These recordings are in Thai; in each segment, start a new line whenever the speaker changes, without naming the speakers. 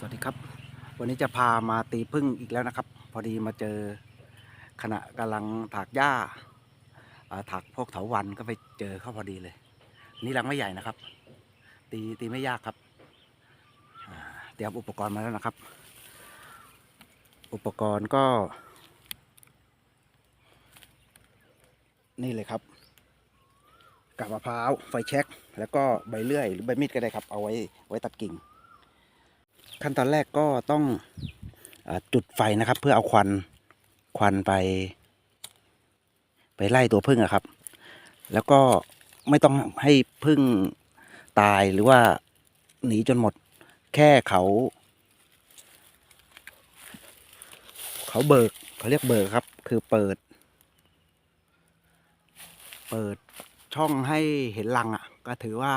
สวัสดีครับ วันนี้จะพามาตีพึ่งอีกแล้วนะครับ พอดีมาเจอขณะกำลังถากหญ้าถากพวกเถาวันก็ไปเจอเข้าพอดีเลย นี่รังไม่ใหญ่นะครับ ตีตีไม่ยากครับเตรียมอุปกรณ์มาแล้วนะครับ อุปกรณ์ก็ นี่เลยครับกาบมะพร้าวไฟแช็กแล้วก็ใบเลื่อยหรือใบมีดก็ได้ครับ เอาไว้ไว้ตัดกิ่ง ขั้นตอนแรกก็ต้องอจุดไฟนะครับ เพื่อเอาควันควันไป ไปไล่ตัวพึ่งอะครับ แล้วก็ไม่ต้องให้พึ่งตายหรือว่าหนีจนหมด แค่เขา เขาเบิกเขาเรียกเบิกครับ คือเปิด เปิดช่องให้เห็นรังอะ่ะ ก็ถือว่า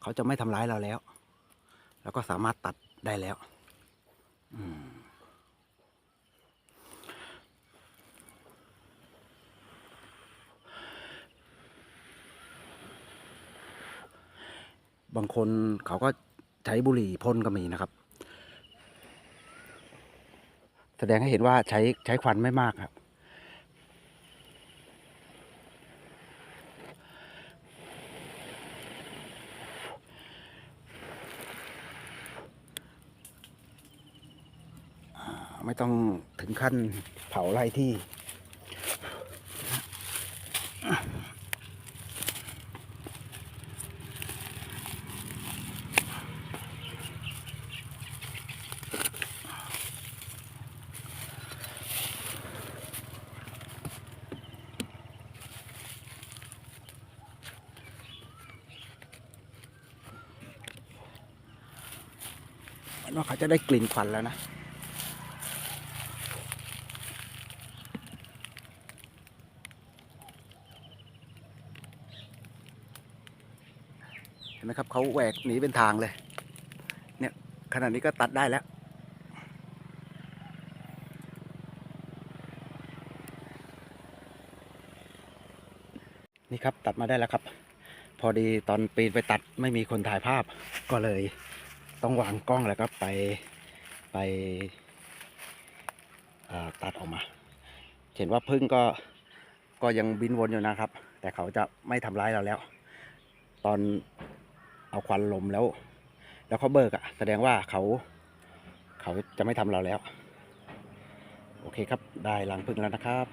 เขาจะไม่ทำร้ายเราแล้ว แล้วก็สามารถตัด ได้แล้วบางคนเขาก็ใช้บุหรี่พ่นก็มีนะครับ แสดงให้เห็นว่าใช้ใช้ควันไม่มากครับ ไม่ต้องถึงขั้นเผาไร่ที่เหมือนว่าเขาจะได้กลิ่นควันแล้วนะ ห็นไหมครับเขาแหวกหนีเป็นทางเลย เนี่ยขนาดนี้ก็ตัดได้แล้วนี่ครับตัดมาได้แล้วครับ พอดีตอนปีนไปตัดไม่มีคนถ่ายภาพ ก็เลยต้องวางกล้องแล้วก็ไปไปตัดออกมา เห็นว่าพึ่งก็ก็ยังบินวนอยู่นะครับ แต่เขาจะไม่ทำร้ายเราแล้ว ตอน เอาควันลมแล้ว แล้วเขาเบิกอะแสดงว่าเขาเขาจะไม่ทำเราแล้ว โอเคครับได้รังพึ่งแล้วนะครับ